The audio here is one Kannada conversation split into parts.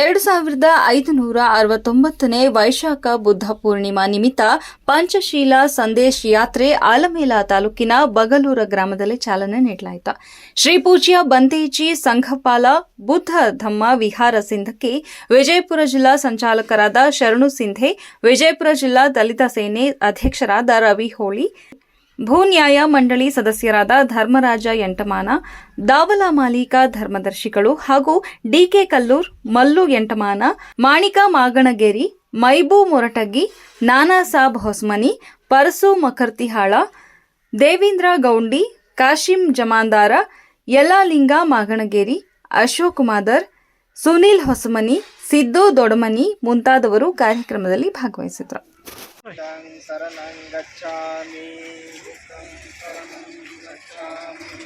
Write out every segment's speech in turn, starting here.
ಎರಡು ಸಾವಿರದ ಐದುನೂರ ಅರವತ್ತೊಂಬತ್ತನೇ ವೈಶಾಖ ಬುದ್ಧ ಪೂರ್ಣಿಮಾ ನಿಮಿತ್ತ ಪಂಚಶೀಲ ಸಂದೇಶ್ ಯಾತ್ರೆ ಆಲಮೇಲ ತಾಲೂಕಿನ ಬಗಲೂರ ಗ್ರಾಮದಲ್ಲಿ ಚಾಲನೆ ನೀಡಲಾಯಿತು. ಶ್ರೀ ಪೂಜ್ಯ ಬಂತೇಜಿ ಸಂಘಪಾಲ ಬುದ್ಧ ಧಮ್ಮ ವಿಹಾರ ಸಿಂಧಕ್ಕೆ ವಿಜಯಪುರ ಜಿಲ್ಲಾ ಸಂಚಾಲಕರಾದ ಶರಣು ಸಿಂಧೆ, ವಿಜಯಪುರ ಜಿಲ್ಲಾ ದಲಿತ ಸೇನೆ ಅಧ್ಯಕ್ಷರಾದ ರವಿ ಹೋಳಿ ಭೂ ನ್ಯಾಯ ಮಂಡಳಿ ಸದಸ್ಯರಾದ ಧರ್ಮರಾಜ ಎಂಟಮಾನ, ದಾವಲ ಮಾಲೀಕ ಧರ್ಮದರ್ಶಿಗಳು ಹಾಗೂ ಡಿಕೆ ಕಲ್ಲೂರ್, ಮಲ್ಲು ಎಂಟಮಾನ, ಮಾಣಿಕ ಮಾಗಣಗೇರಿ, ಮೈಬೂ ಮೊರಟಗಿ, ನಾನಾ ಸಾಬ್ ಹೊಸ್ಮನಿ, ಪರಸು ಮಕರ್ತಿಹಾಳ, ದೇವೀಂದ್ರ ಗೌಂಡಿ, ಕಾಶಿಂ ಜಮಾಂದಾರ ಯಲಾಲಿಂಗ ಮಾಗಣಗೇರಿ, ಅಶೋಕ್ ಮಾದರ್, ಸುನೀಲ್ ಹೊಸಮನಿ, ಸಿದ್ದು ದೊಡಮನಿ ಮುಂತಾದವರು ಕಾರ್ಯಕ್ರಮದಲ್ಲಿ ಭಾಗವಹಿಸಿದರು. तं शरणं गच्छामि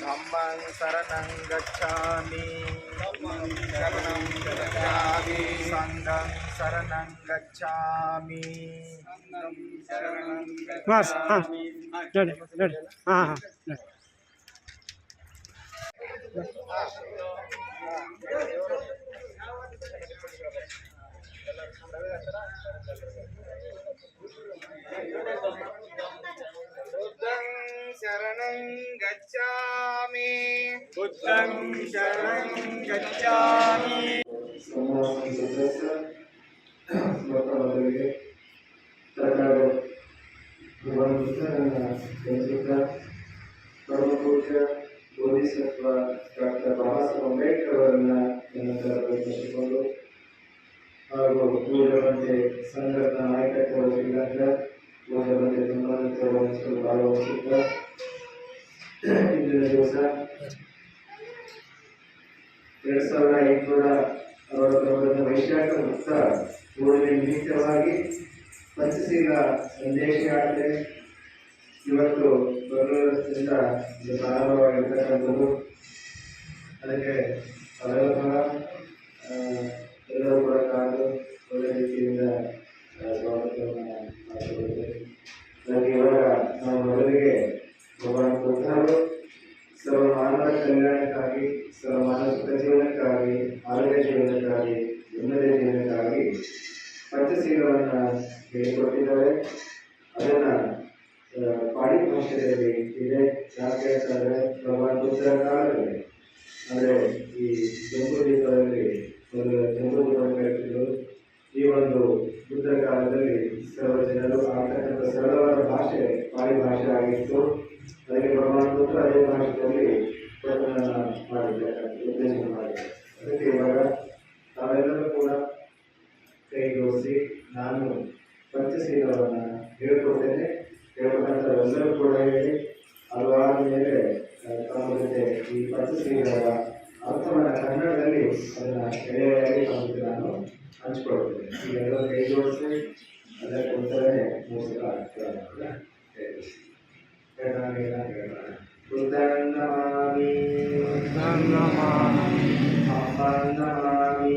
धम्मं शरणं गच्छामि शरणं गच्छामि सङ्गं शरणं गच्छामि बस हां रेडी रेडी हां हां रेडी. बुद्धं शरणं गच्छामि बुद्धं शरणं गच्छामि ಮಕ್ಕಳವರಿಗೆ ಸರ್ಕಾರ ಭಗವಂತನ ಸಂಸ್ಕೃತ ಪರಮಪೂಜ್ಯ ಬೋಧಿಸತ್ವ ಡಾಕ್ಟರ್ ಬಾಬಾ ಸಾಹೇಬ್ ಅಂಬೇಡ್ಕರ್ ಅವರನ್ನ ನನ್ನ ಪ್ರಶ್ನಿಸಿಕೊಂಡು ಹಾಗೂ ಪೂಜವಂತೆ ಸಂಘದ ನಾಯಕತ್ವ ವಹಿಸಿದಾಗ ವಹಿಸಲು ಭಾಗವಹಿಸಿದ್ದ ಇಂದಿನ ದಿವಸ ಎರಡ್ ಸಾವಿರದ ಎಂಟುನೂರ ಅರವತ್ತೊಂಬತ್ತು ವೈಶಾಖ ಮುಕ್ತ ಪೂರ್ಣಿಮೆ ನಿಮಿತ್ತವಾಗಿ ಪಂಚಶೀಲ ಸಂದೇಶ ಇವತ್ತು ಬೆಂಗಳೂರಿನಿಂದ ಪ್ರಾರಂಭವಾಗಿರ್ತಕ್ಕಂಥದ್ದು ಅದಕ್ಕೆ ತಾವೆಲ್ಲರೂ ಕೂಡ ಎಲ್ಲರೂ ಕೂಡ ಕಾದು ಒಳ್ಳೆ ರೀತಿಯಿಂದ ಸ್ವಾಗತವನ್ನು ಮಾಡಿಕೊಳ್ಳುತ್ತೇವೆ ಅದಕ್ಕೆ ಇವಾಗ ನಾವು ಮೊದಲಿಗೆ ಭಗವಾನ್ ಬುದ್ಧರು ಸರ್ವ ಮಾನವ ಕಲ್ಯಾಣಕ್ಕಾಗಿ ಸರ್ವ ಮಾನವ ಸುಖ ಜೀವನಕ್ಕಾಗಿ ಆರೋಗ್ಯ ಜೀವನಕ್ಕಾಗಿ ಉನ್ನತ ಜೀವನಕ್ಕಾಗಿ ಪಂಚಶೀಲವನ್ನು ಹೇಳಿಕೊಟ್ಟಿದ್ದಾರೆ ಅದನ್ನ ಆ, ಪಾಳಿ ಭಾಷೆಯಲ್ಲಿ ಇದೆ ಯಾಕೆ ಅಂತಂದ್ರೆ ಅಂದರೆ ಈ ಜಂಬೂ ದ್ವೀಪದಲ್ಲಿ ಒಂದು ದ್ವೀಪ ಕಟ್ಟಿದ್ರು ಈ ಒಂದು ಬುದ್ಧರ ಕಾಲದಲ್ಲಿ ಸರ್ವ ಜನರು ಆಡ್ತಕ್ಕಂಥ ಸರಳವಾದ ಭಾಷೆ ಭಾಷೆ ಆಗಿತ್ತು. ಬುದ್ಧ ಅದೇ ಭಾಷೆಯಲ್ಲಿ ಪ್ರಕಟಣೆಯನ್ನ ಮಾಡಿದ್ದಾರೆ ಉದ್ದೇಶ ಮಾಡಿದ್ದಾರೆ. ಅದಕ್ಕೆ ಕೂಡ ಕೈಗೋಸಿ ನಾನು ನಾನು ಪಂಚಶೀಲವನ್ನು ಹೇಳ್ಕೊಡ್ತೇನೆ. ಹೇಳ್ಬೇಕಂತ ಎಲ್ಲರೂ ಕೂಡ ಹೇಳಿ ಅದು ಆದಮೇಲೆ ಆ, ಈ ಪತ್ರಿಕೆಗಳ ಅರ್ಥವನ್ನು ಕನ್ನಡದಲ್ಲಿ ಅದನ್ನು ಎಳೆಯಾಗಿ ಪ್ರಾಮುಖ್ಯತೆ ನಾನು ಹಂಚಿಕೊಳ್ತೇನೆ ಇವೆಲ್ಲ ಕೈ ಜೋಡಿಸಿ ಅದಕ್ಕೋಸ್ಕರನೇ ಮೂಡಿಸಲು ಆಗ್ತದೆ ಉದನ್ನಮಾಮಿ ನನ್ನಮಾಮಿ ಅಪ್ಪನ್ನಮಾಮಿ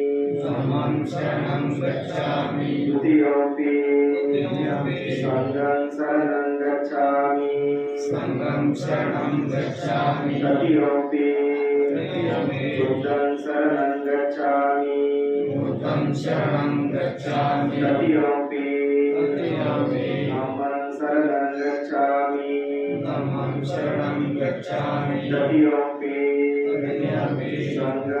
शरणं गच्छामि द्वितीयमपि सङ्गं शरणं गच्छामि। सङ्गं शरणं गच्छामि। तृतीयमपि बुद्धं शरणं गच्छामि। बुद्धं शरणं गच्छामि। तृतीयमपि धम्मं शरणं गच्छामि। शरणं गच्छामि। तृतीयोऽपि तृतीयोऽपि गच्छामि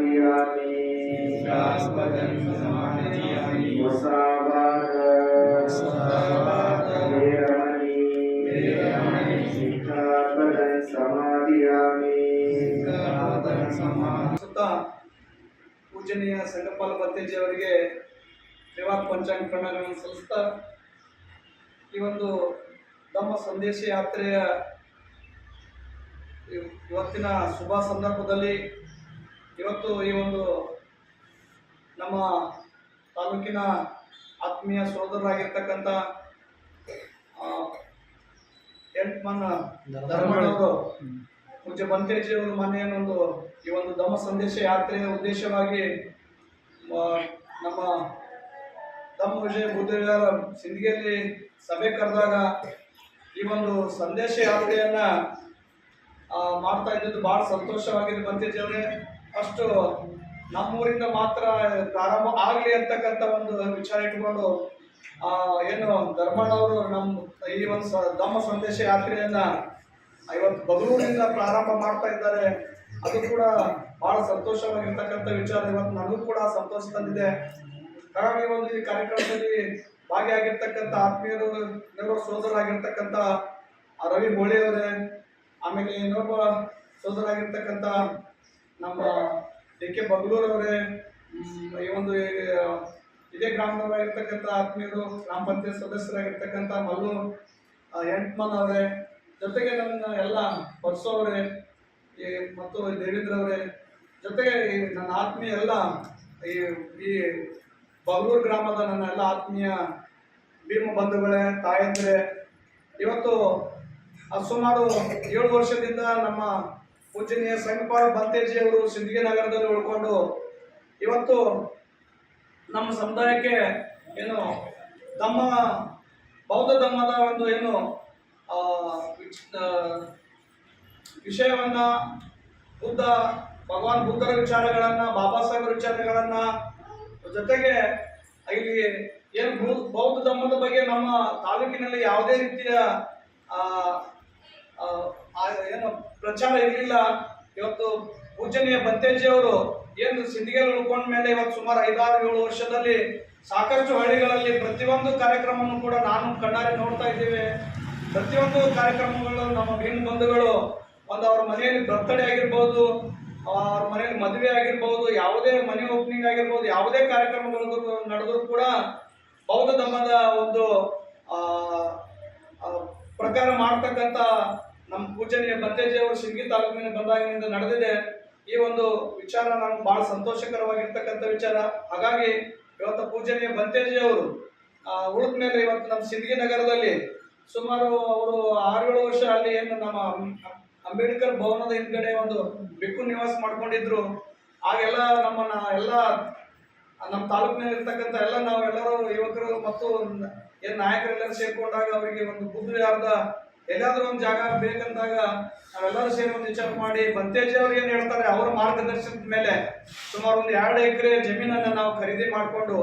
समादियामि सिक्खापदं समादियामि मुसावाद मुसावाद वेरमणि वेरमणि सिक्खापदं समादियामि सिक्खापदं समादियामि ಸುತ್ತ ಪೂಜನೀಯ ಸಂಗಪಾಲ ಬತ್ತೇಜಿ ಅವರಿಗೆ ತ್ರಿವಾಕ್ ಪಂಚಾಂಗ ಪ್ರಣಾಮಗಳನ್ನು ಸಲ್ಲಿಸ್ತಾ ಈ ಒಂದು ನಮ್ಮ ಸಂದೇಶ ಯಾತ್ರೆಯ ಇವ್- ಇವತ್ತಿನ ಶುಭ ಸಂದರ್ಭದಲ್ಲಿ ಇವತ್ತು ಈ ಒಂದು ನಮ್ಮ ತಾಲೂಕಿನ ಆತ್ಮೀಯ ಸೋದರರಾಗಿರ್ತಕ್ಕಂಥ ಮನ್ನ ಧರ್ಮಣ್ಣವರು ಪೂಜ್ಯ ಬಂತೇಜಿ ಅವರು ಮೊನ್ನೆ ಒಂದು, ಈ ಒಂದು ಧಮ್ಮ ಸಂದೇಶ ಯಾತ್ರೆಯ ಉದ್ದೇಶವಾಗಿ ನಮ್ಮ ಧಮ್ಮ ವಿಜಯ ಬುದ್ಧಿವಾರ ಸಿಂಧಿಗೆಯಲ್ಲಿ ಸಭೆ ಕರೆದಾಗ ಈ ಒಂದು ಸಂದೇಶ ಯಾತ್ರೆಯನ್ನ ಮಾಡ್ತಾ ಇದ್ದಿದ್ದು ಭಾಳ ಸಂತೋಷವಾಗಿದೆ ಬಂತೇಜಿ ಅವರೇ ಅಷ್ಟು ನಮ್ಮೂರಿಂದ ಮಾತ್ರ ಪ್ರಾರಂಭ ಆಗಲಿ ಅಂತಕ್ಕಂಥ ಒಂದು ವಿಚಾರ ಇಟ್ಕೊಂಡು ಆ, ಏನು ಧರ್ಮಣ್ಣವರು ನಮ್ಮ ಈ ಒಂದು ಸ- ಧಮ್ಮ ಸಂದೇಶ ಯಾತ್ರೆಯನ್ನ ಇವತ್ತು ಬಗಳೂರಿನಿಂದ ಪ್ರಾರಂಭ ಮಾಡ್ತಾ ಇದ್ದಾರೆ. ಅದು ಕೂಡ ಬಹಳ ಸಂತೋಷವಾಗಿರ್ತಕ್ಕಂಥ ವಿಚಾರ. ಇವತ್ತು ನನಗೂ ಕೂಡ ಸಂತೋಷ ತಂದಿದೆ. ಹಾಗಾಗಿ ಒಂದು ಈ ಕಾರ್ಯಕ್ರಮದಲ್ಲಿ ಭಾಗಿಯಾಗಿರ್ತಕ್ಕಂಥ ಆತ್ಮೀಯರು ಇನ್ನೊಬ್ಬ ಸೋದರಾಗಿರ್ತಕ್ಕಂಥ ರವಿ ಮೋಳಿಯವರೇ ಆಮೇಲೆ ಇನ್ನೊಬ್ಬ ಸೋದರಾಗಿರ್ತಕ್ಕಂಥ ನಮ್ಮ ಡಿ ಕೆ ಬಗ್ಲೂರವರೇ ಈ ಒಂದು ಇದೇ ಗ್ರಾಮದವರಾಗಿರ್ತಕ್ಕಂಥ ಆತ್ಮೀಯರು ಗ್ರಾಮ ಪಂಚಾಯತ್ ಸದಸ್ಯರಾಗಿರ್ತಕ್ಕಂಥ ಮಲ್ಲು ಎಂಟ್ಮನ್ ಅವರೇ ಜೊತೆಗೆ ನನ್ನ ಎಲ್ಲ ಬರ್ಸೋವರೇ ಈ ಮತ್ತು ದೇವೇಂದ್ರ ಅವರೇ ಜೊತೆಗೆ ಈ ನನ್ನ ಆತ್ಮೀಯ ಎಲ್ಲ ಈ ಈ ಬಗಲೂರು ಗ್ರಾಮದ ನನ್ನ ಎಲ್ಲ ಆತ್ಮೀಯ ಭೀಮ ಬಂಧುಗಳೇ ತಾಯಂದ್ರೆ ಇವತ್ತು ಸುಮಾರು ಏಳು ವರ್ಷದಿಂದ ನಮ್ಮ ಪೂಜನೀಯ ಸಂಗಪಾಳ ಬಂತೇಜಿ ಅವರು ಸಿಂದಗಿ ನಗರದಲ್ಲಿ ಉಳ್ಕೊಂಡು ಇವತ್ತು ನಮ್ಮ ಸಮುದಾಯಕ್ಕೆ ಏನು ತಮ್ಮ ಬೌದ್ಧ ಧರ್ಮದ ಒಂದು ಏನು ವಿಷಯವನ್ನು ಬುದ್ಧ, ಭಗವಾನ್ ಬುದ್ಧರ ವಿಚಾರಗಳನ್ನು, ಬಾಬಾ ಸಾಹೇಬರ ವಿಚಾರಗಳನ್ನು, ಜೊತೆಗೆ ಇಲ್ಲಿ ಏನು ಬೌದ್ಧ ಧರ್ಮದ ಬಗ್ಗೆ ನಮ್ಮ ತಾಲೂಕಿನಲ್ಲಿ ಯಾವುದೇ ರೀತಿಯ ಏನು ಪ್ರಚಾರ ಇರಲಿಲ್ಲ. ಇವತ್ತು ಪೂಜನೀಯ ಅವರು ಏನು ಸಿಂಧಿಗೆಲ್ ಉಳ್ಕೊಂಡ ಮೇಲೆ ಇವತ್ತು ಸುಮಾರು ಐದಾರು, ಏಳು ವರ್ಷದಲ್ಲಿ ಸಾಕಷ್ಟು ಹಳ್ಳಿಗಳಲ್ಲಿ ಪ್ರತಿಯೊಂದು ಕಾರ್ಯಕ್ರಮವನ್ನು ಕೂಡ ನಾನು ಕಣ್ಣಾರೆ ನೋಡ್ತಾ ಇದ್ದೇವೆ. ಪ್ರತಿಯೊಂದು ಕಾರ್ಯಕ್ರಮಗಳು ನಮ್ಮ ಹೆಣ್ಣು ಬಂಧುಗಳು ಒಂದು ಅವ್ರ ಮನೆಯಲ್ಲಿ ಬರ್ತಡೇ ಆಗಿರ್ಬೋದು, ಅವ್ರ ಮನೆಯಲ್ಲಿ ಮದುವೆ ಆಗಿರ್ಬೋದು, ಯಾವುದೇ ಮನೆ ಓಪನಿಂಗ್ ಆಗಿರ್ಬೋದು, ಯಾವುದೇ ಕಾರ್ಯಕ್ರಮಗಳು ನಡೆದ್ರು ಕೂಡ ಬೌದ್ಧ ಧರ್ಮದ ಒಂದು ಪ್ರಕಾರ ಮಾಡ್ತಕ್ಕಂಥ ನಮ್ಮ ಪೂಜನೀಯ ಅವರು ಶಿಂಗಿ ತಾಲೂಕಿನ ಬಂದಾಗಿನಿಂದ ನಡೆದಿದೆ. ಈ ಒಂದು ವಿಚಾರ ನಮ್ಗೆ ಬಹಳ ಸಂತೋಷಕರವಾಗಿರ್ತಕ್ಕಂಥ ವಿಚಾರ. ಹಾಗಾಗಿ ಇವತ್ತು ಪೂಜನೀಯ ಅವರು ಉಳಿದ ಮೇಲೆ ಇವತ್ತು ನಮ್ಮ ಸಿಂಧಗಿ ನಗರದಲ್ಲಿ ಸುಮಾರು ಅವರು ಆರು ಏಳು ವರ್ಷ ಅಲ್ಲಿ ಏನು ನಮ್ಮ ಅಂಬೇಡ್ಕರ್ ಭವನದ ಹಿಂದ್ಗಡೆ ಒಂದು ಬಿಕ್ಕು ನಿವಾಸ ಮಾಡ್ಕೊಂಡಿದ್ರು. ಆಗೆಲ್ಲ ನಮ್ಮನ್ನ ಎಲ್ಲ, ನಮ್ಮ ತಾಲೂಕಿನಲ್ಲಿ ಇರ್ತಕ್ಕಂಥ ಎಲ್ಲ ನಾವೆಲ್ಲರೂ ಯುವಕರು ಮತ್ತು ಏನು ನಾಯಕರೆಲ್ಲರೂ ಸೇರ್ಕೊಂಡಾಗ ಅವರಿಗೆ ಒಂದು ಬುದ್ಧಿ ಎಲ್ಲಾದ್ರೂ ಒಂದು ಜಾಗ ಬೇಕಂದಾಗ ನಾವೆಲ್ಲರೂ ಸೇರಿ ಒಂದು ವಿಚಾರ ಮಾಡಿ, ಬಂತೇಜಿ ಅವ್ರು ಏನ್ ಹೇಳ್ತಾರೆ, ಅವರ ಮಾರ್ಗದರ್ಶನದ ಮೇಲೆ ಸುಮಾರು ಒಂದು ಎರಡು ಎಕರೆ ಜಮೀನನ್ನು ನಾವು ಖರೀದಿ ಮಾಡಿಕೊಂಡು,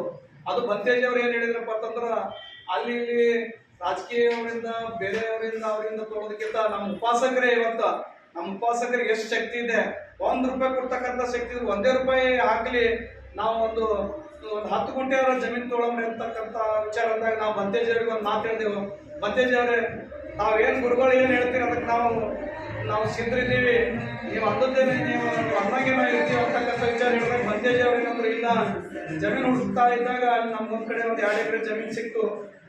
ಅದು ಬಂತೇಜಿ ಅವ್ರು ಏನು ಹೇಳಿದ್ರಪ್ಪ ಅಂತಂದ್ರೆ, ಅಲ್ಲಿ ಇಲ್ಲಿ ರಾಜಕೀಯವರಿಂದ, ಬೇರೆಯವರಿಂದ ಅವರಿಂದ ತೊಗೊಳೋದಕ್ಕಿಂತ ನಮ್ಮ ಉಪಾಸಕರೇ ಇವತ್ತ, ನಮ್ಮ ಉಪಾಸಕರಿಗೆ ಎಷ್ಟು ಶಕ್ತಿ ಇದೆ, ಒಂದು ರೂಪಾಯಿ ಕೊಡ್ತಕ್ಕಂಥ ಶಕ್ತಿ ಇದೆ ಒಂದೇ ರೂಪಾಯಿ ಹಾಕ್ಲಿ, ನಾವು ಒಂದು ಒಂದು ಹತ್ತು ಗುಂಟೆ ಅವರ ಜಮೀನು ತೊಗೊಳಮ್ರಿ ಅಂತಕ್ಕಂಥ ವಿಚಾರ ಅಂದಾಗ ನಾವು ಬಂತೇಜಿ ಅವ್ರಿಗೆ ಒಂದು ಮಾತು ಹೇಳಿದೆವು. ಬಂತೇಜಿ ಅವರೇ ನಾವೇನು ಗುರುಗಳು ಏನು ಹೇಳ್ತೀರಿ? ಅದಕ್ಕೆ ನಾವು ನಾವು ಸಿದ್ಧರಿದ್ದೀವಿ. ನೀವು ಅಂದದ್ದೇನೆ, ನೀವು ಅನ್ನಾಗೇನೋ ಇರ್ತೀವಿ ಅಂತಕ್ಕಂಥ ವಿಚಾರ ಹೇಳಿದಾಗ ಬಂತೇಜಿ ಅವ್ರೇನಂದ್ರು ಇಲ್ಲ. ಜಮೀನು ಹುಡುಕ್ತಾ ಇದ್ದಾಗ ನಮ್ಗೊಂದ್ ಕಡೆ ಒಂದು ಎರಡು ಎಕರೆ ಜಮೀನು ಸಿಕ್ತು.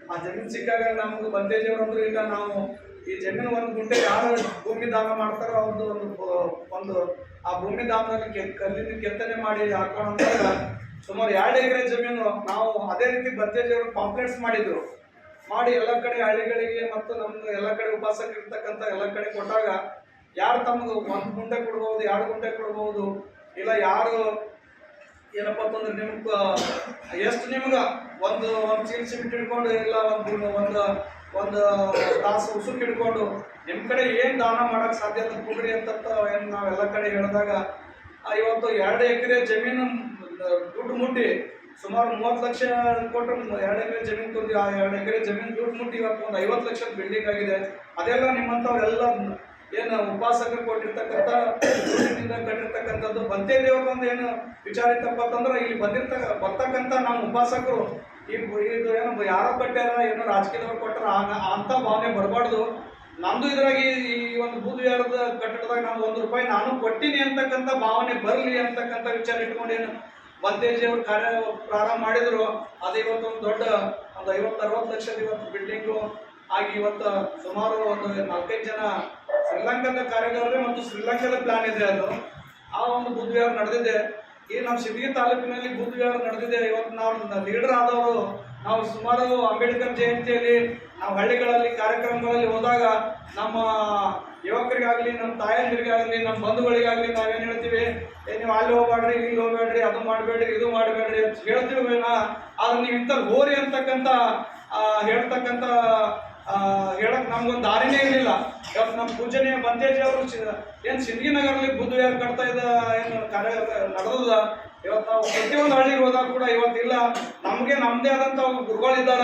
ಆ ಜಮೀನು ಸಿಕ್ಕಾಗ ನಮ್ಗೆ ಬಂತೇಜಿ ಅವ್ರಂದ್ರೆ ಇಲ್ಲ, ನಾವು ಈ ಜಮೀನು ಒಂದು ಗುಂಟೆ ಯಾರು ಭೂಮಿ ದಾನ ಮಾಡ್ತಾರೋ ಅವ್ರದ್ದು ಒಂದು ಒಂದು ಆ ಭೂಮಿ ದಾನದಲ್ಲಿ ಕಲ್ಲಿನ ಕೆತ್ತನೆ ಮಾಡಿ ಹಾಕೊಂಡಂದಾಗ ಸುಮಾರು ಎರಡು ಎಕರೆ ಜಮೀನು ನಾವು ಅದೇ ರೀತಿ ಬತ್ತೇಜಿಯವರು ಪಾಂಪ್ಲೆಟ್ಸ್ ಮಾಡಿದ್ರು. ಮಾಡಿ ಎಲ್ಲ ಕಡೆ ಹಳ್ಳಿಗಳಿಗೆ ಮತ್ತು ನಮ್ಮ ಎಲ್ಲ ಕಡೆ ಉಪವಾಸಕ್ಕೆ ಇರ್ತಕ್ಕಂಥ ಎಲ್ಲ ಕಡೆ ಕೊಟ್ಟಾಗ ಯಾರು ತಮ್ಮದು ಒಂದು ಗುಂಟೆ ಕೊಡ್ಬೋದು, ಎರಡು ಗುಂಟೆ ಕೊಡ್ಬೋದು, ಇಲ್ಲ ಯಾರು ಏನಪ್ಪ ಅಂತಂದ್ರೆ ನಿಮ್ಗೆ ಎಷ್ಟು ನಿಮ್ಗೆ ಒಂದು ಒಂದು ಚೀಲ ಸಿಮೆಂಟ್ ಹಿಡ್ಕೊಂಡು ಇಲ್ಲ ಒಂದು ಒಂದು ಒಂದು ತಾಸು ಉಸುಕ್ ಹಿಡ್ಕೊಂಡು ನಿಮ್ಮ ಕಡೆ ಏನು ದಾನ ಮಾಡೋಕ್ಕೆ ಸಾಧ್ಯ ಅಂತ ಕೊಡ್ರಿ ಅಂತ ಏನು ನಾವೆಲ್ಲ ಕಡೆ ಹೇಳಿದಾಗ ಇವತ್ತು ಎರಡು ಎಕರೆ ಜಮೀನು, ದುಡ್ಡು ಮುಟ್ಟಿ ಸುಮಾರು ಮೂವತ್ತು ಲಕ್ಷ ಕೊಟ್ಟರು ಎರಡು ಎಕರೆ ಜಮೀನು ತಂದು ಆ ಎರಡು ಎಕರೆ ಜಮೀನು ದುಡ್ಡು ಮುಟ್ಟಿ ಇವತ್ತು ಒಂದು ಐವತ್ತು ಲಕ್ಷದ ಬಿಲ್ಡಿಂಗ್ ಆಗಿದೆ. ಅದೆಲ್ಲ ನಿಮ್ಮಂಥವ್ರೆಲ್ಲ ಏನು ಉಪಾಸಕರು ಕೊಟ್ಟಿರ್ತಕ್ಕಂಥ ಕಟ್ಟಿರ್ತಕ್ಕಂಥದ್ದು ಬಂತೆ ಒಂದು ಏನು ವಿಚಾರ ಇತ್ತಪ್ಪ ಅಂತಂದ್ರೆ ಇಲ್ಲಿ ಬಂದಿರ್ತಕ್ಕ, ಬರ್ತಕ್ಕಂಥ ನಮ್ಮ ಉಪಾಸಕರು ಈ ಇದು ಏನು ಯಾರೋ ಕಟ್ಟ್ಯಾರ ಏನೋ ರಾಜಕೀಯದವ್ರು ಕೊಟ್ಟಾರ ಅಂತ ಭಾವನೆ ಬರಬಾರ್ದು. ನಮ್ಮದು ಇದ್ರಾಗಿ ಈ ಒಂದು ಬೂದಿಯಾರದ ಕಟ್ಟಡದಾಗ ನಾವು ಒಂದು ರೂಪಾಯಿ ನಾನು ಕೊಟ್ಟಿನಿ ಅಂತಕ್ಕಂಥ ಭಾವನೆ ಬರಲಿ ಅಂತಕ್ಕಂಥ ವಿಚಾರ ಇಟ್ಕೊಂಡು ಏನು ಅವ್ರು ಕಾರ್ಯ ಪ್ರಾರಂಭ ಮಾಡಿದ್ರು. ಅದೇ ಇವತ್ತು ಒಂದು ದೊಡ್ಡ ಒಂದು ಐವತ್ತು, ಅರವತ್ತು ಲಕ್ಷದ ಇವತ್ತು ಬಿಲ್ಡಿಂಗ್ ಆಗಿ ಇವತ್ತು ಸುಮಾರು ಒಂದು ನಾಲ್ಕೈದು ಜನ ಶ್ರೀಲಂಕಾದ ಕಾರ್ಯಗಾರರೇ ಮತ್ತು ಶ್ರೀಲಂಕಾದ ಪ್ಲಾನ್ ಇದೆ ಅದು. ಆ ಒಂದು ಬುದ್ಧ ವಿಹಾರ ನಡೆದಿದೆ. ಈ ನಮ್ಮ ಸಿದ್ಧಗಿ ತಾಲೂಕಿನಲ್ಲಿ ಬುದ್ಧ ವಿಹಾರ ನಡೆದಿದೆ. ಇವತ್ತು ನಾವು ಲೀಡರ್ ಆದವರು, ನಾವು ಸುಮಾರು ಅಂಬೇಡ್ಕರ್ ಜಯಂತಿಯಲ್ಲಿ, ನಾವು ಹಳ್ಳಿಗಳಲ್ಲಿ, ಕಾರ್ಯಕ್ರಮಗಳಲ್ಲಿ ಹೋದಾಗ ನಮ್ಮ ಯುವಕರಿಗಾಗಲಿ ನಮ್ಮ ತಾಯಂದಿರಿಗಾಗಲಿ ನಮ್ಮ ಬಂಧುಗಳಿಗಾಗಲಿ ನಾವೇನು ಹೇಳ್ತೀವಿ? ನೀವು ಅಲ್ಲಿ ಹೋಗ್ಬೇಡ್ರಿ ಇಲ್ಲಿ ಹೋಗ್ಬೇಡ್ರಿ ಅದು ಮಾಡಬೇಡ್ರಿ ಇದು ಮಾಡಬೇಡ್ರಿ ಅಂತ ಹೇಳ್ತೀವಿ ಬೇಡ ಆದ್ರೆ ನೀವು ಇಂಥ ಹೋರಿ ಅಂತಕ್ಕಂಥ ಆ, ಹೇಳಕ್ ನಮ್ಗೊಂದು ದಾರಿನೇ ಇರಲಿಲ್ಲ. ಇವತ್ತು ನಮ್ಮ ಪೂಜನೀಯ ಬಂತೇಜಿ ಅವರು ಏನು ಸಿಂದಗಿ ನಗರಲ್ಲಿ ಬುದ್ಧ ಯಾರು ಕಟ್ತಾ ಇದ್ದ ಏನು ಕಾರ್ಯ ನಡೆದದ? ಇವತ್ತು ನಾವು ಪ್ರತಿಯೊಂದು ಹಳ್ಳಿಗೆ ಹೋದಾಗ ಕೂಡ ಇವತ್ತಿಲ್ಲ. ನಮಗೆ ನಮ್ಮದೇ ಆದಂಥ ಗುರುಗಳಿದ್ದಾರ.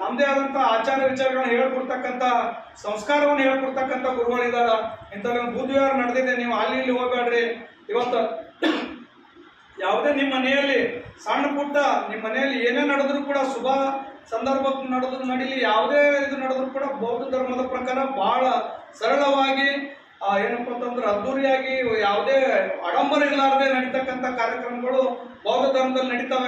ನಮ್ಮದೇ ಆದಂಥ ಆಚಾರ ವಿಚಾರಗಳನ್ನ ಹೇಳ್ಕೊಡ್ತಕ್ಕಂಥ ಸಂಸ್ಕಾರವನ್ನು ಹೇಳ್ಕೊಡ್ತಕ್ಕಂಥ ಗುರುಗಳಿದಾರ ಇಂಥಲ್ಲಿ ಒಂದು ಬುದ್ಧಿವಾರ ನಡೆದಿದೆ. ನೀವು ಅಲ್ಲಿ ಇಲ್ಲಿ ಹೋಗ್ಬೇಡ್ರಿ. ಇವತ್ತು ಯಾವುದೇ ನಿಮ್ಮ ಮನೆಯಲ್ಲಿ ಸಣ್ಣ ಪುಟ್ಟ ನಿಮ್ಮ ಮನೆಯಲ್ಲಿ ಏನೇ ನಡೆದ್ರು ಕೂಡ ಶುಭ ಸಂದರ್ಭ ನಡೆದ್ರು ನಡೀಲಿ, ಯಾವುದೇ ಇದು ನಡೆದ್ರು ಕೂಡ ಬೌದ್ಧ ಧರ್ಮದ ಪ್ರಕಾರ ಬಹಳ ಸರಳವಾಗಿ ಏನಪ್ಪ ಅಂತಂದ್ರೆ ಅದ್ದೂರಿಯಾಗಿ ಯಾವುದೇ ಆಡಂಬರ ಇರಲಾರದೆ ನಡೀತಕ್ಕಂಥ ಕಾರ್ಯಕ್ರಮಗಳು ಬೌದ್ಧ ಧರ್ಮದಲ್ಲಿ ನಡೀತವೆ.